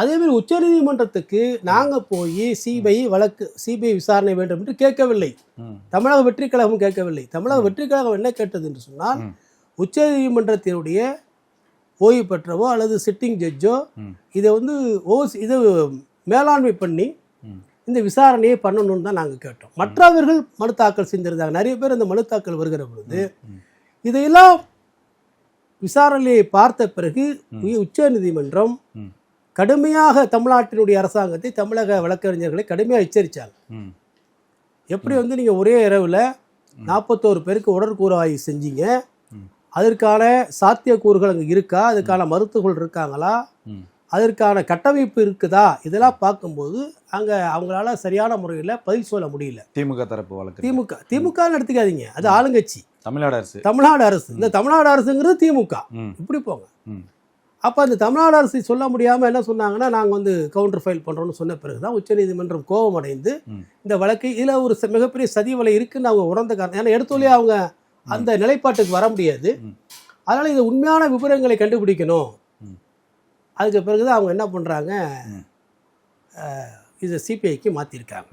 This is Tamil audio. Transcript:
அதேமாதிரி உச்சநீதிமன்றத்துக்கு நாங்கள் போய் சிபிஐ வழக்கு சிபிஐ விசாரணை வேண்டும் என்று கேட்கவில்லை. தமிழக வெற்றி கழகம் கேட்கவில்லை தமிழக வெற்றி கழகம் என்ன கேட்டது என்று சொன்னால். உச்சநீதிமன்றத்தினுடைய ஓய்வு பெற்றவோ அல்லது சிட்டிங் ஜட்ஜோ. இதை வந்து ஓஸ் இது மேலாண்மை பண்ணி. இந்த விசாரணையை பண்ணணும்னு தான் நாங்கள் கேட்டோம் மற்றவர்கள் மனு தாக்கல் செஞ்சிருந்தாங்க நிறைய பேர் இந்த மனு தாக்கல் வருகிற பொழுது. இதையெல்லாம் விசாரணையை பார்த்த பிறகு உச்ச நீதிமன்றம். கடுமையாக தமிழ்நாட்டினுடைய அரசாங்கத்தை தமிழக வழக்கறிஞர்களை கடுமையாக எச்சரித்தாங்க. எப்படி வந்து நீங்கள் ஒரே இரவில் நாற்பத்தோரு பேருக்கு உடற்கூறு ஆய்வு செஞ்சீங்க. அதற்கான சாத்தியக்கூறுகள் அங்கே இருக்கா? அதுக்கான மருத்துவர்கள் இருக்காங்களா. அதற்கான கட்டமைப்பு இருக்குதா? இதெல்லாம் பார்க்கும்போது அங்கே அவங்களால சரியான முறையில் பதில் சொல்ல முடியல. திமுக தரப்பு வழக்கு. திமுக. திமுக எடுத்துக்காதீங்க. அது ஆளுங்கட்சி. தமிழ்நாடு அரசு. தமிழ்நாடு அரசு. இந்த தமிழ்நாடு அரசுங்கிறது திமுக. இப்படி போங்க. அப்போ அந்த தமிழ்நாடு அரசு சொல்ல முடியாமல் என்ன சொன்னாங்கன்னா நாங்கள் வந்து கவுண்டர் ஃபைல் பண்ணுறோம்னு சொன்ன பிறகு தான் உச்சநீதிமன்றம் கோபம் அடைந்து ம். இந்த வழக்கை இதில் ஒரு மிகப்பெரிய சதி வலை இருக்குன்னு அவங்க உணர்ந்த காரணம் ஏன்னா எடுத்தோலே அவங்க அந்த நிலைப்பாட்டுக்கு வர முடியாது. அதனால் இது உண்மையான விவரங்களை கண்டுபிடிக்கணும். அதுக்கு பிறகு தான் அவங்க என்ன பண்ணுறாங்க. இதை சிபிஐக்கு மாற்றிருக்காங்க.